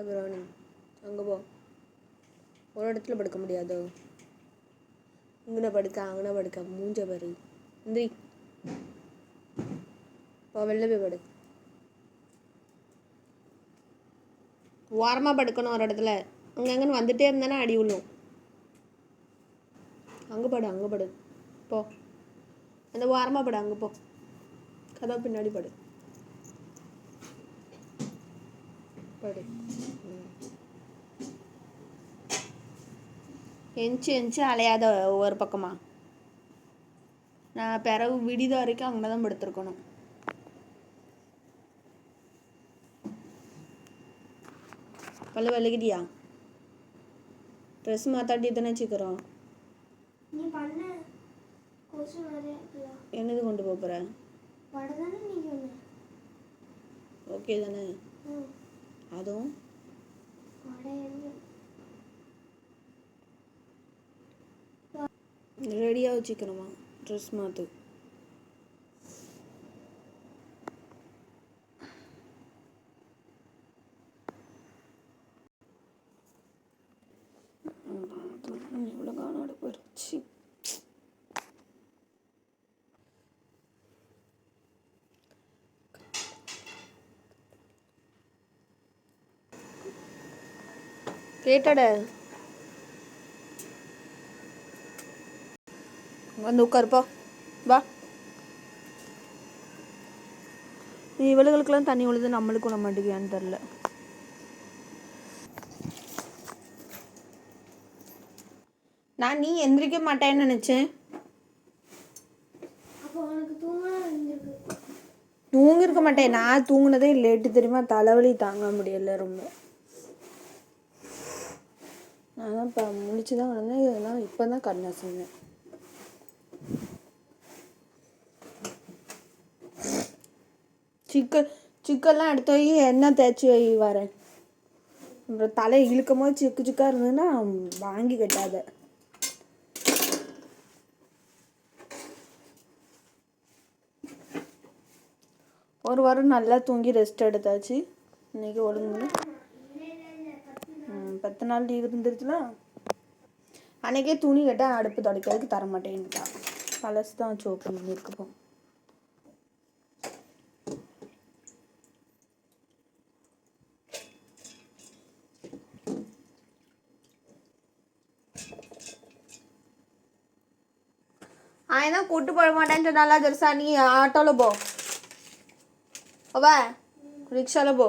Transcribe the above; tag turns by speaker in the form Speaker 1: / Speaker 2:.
Speaker 1: அப்புறம் அங்கே போ. ஒரு இடத்துல படுக்க முடியாதோ? இங்கே படுக்க அங்கே படுக்க. மூஞ்ச பாரு. இந்திரி. போ வெளில போய் படு. ஓரமாக படுக்கணும் ஒரு இடத்துல. அங்கே எங்கன்னு வந்துட்டே இருந்தானே அடி விழும் அங்கே படு அங்கே படு. போ. அந்த ஓரமாக படு அங்கே போ. கதவு பின்னாடி படு. படு. எஞ்சி எஞ்சி அலையாத ஒவ்வொரு பக்கமா. நான் பிறகு விடித வரைக்கும் அங்கே தான் படுத்திருக்கணும். பல்லு விளக்கிட்டியா ட்ரெஸ் மாத்தாட்டி தானே
Speaker 2: இருக்குல்ல
Speaker 1: என்னது கொண்டு போக போகிற ஓகே தானே? அதுவும்? ரெடியாக வச்சுக்கணுமா? ட்ரெஸ் மாற்று இவ்வளோ காணாடு போயிடுச்சு. கேட்டட. வந்து உட்காருப்பா. வா. நீ இவளுகளுக்கெல்லாம் தண்ணி விழுது நம்மளுக்கு விட மாட்டேங்கியான்னு தெரில நான் நீ எந்திரிக்க மாட்டேன்னு நினச்சேன். தூங்கிருக்க மாட்டேன். நான் தூங்குனதே லேட்டு தெரியுமா? தலைவலி தாங்க முடியல ரொம்ப. நான் தான் இப்போ முடிச்சு தான் வந்தேன் இதெல்லாம் இப்போ தான் கண்ணா செஞ்சேன் சிக்கன் சிக்கன்லாம் எடுத்து போய் எண்ணெய் தேய்ச்சி வை வரேன். அப்புறம் தலை இழுக்கும் போது சிக்கு சிக்கா இருந்ததுன்னா வாங்கி கட்டாத. ஒரு வாரம் நல்லா தூங்கி ரெஸ்ட் எடுத்தாச்சு. இன்னைக்கு ஒழுங்கு பத்து நாள் லீவ் இருந்துருச்சுன்னா அன்றைக்கே துணி கேட்டால் அடுப்பு துடைக்கிறதுக்கு தர மாட்டேன்ட்டா பழசு தான் வச்சு ஓப்பன் பண்ணியிருக்கப்போம் அவன் தான் கூட்டு போட மாட்டேன்னு சொன்னால ஜெர்சா? நீ ஆட்டோவில் போ. அவ? ரிக்ஷாவில் போ.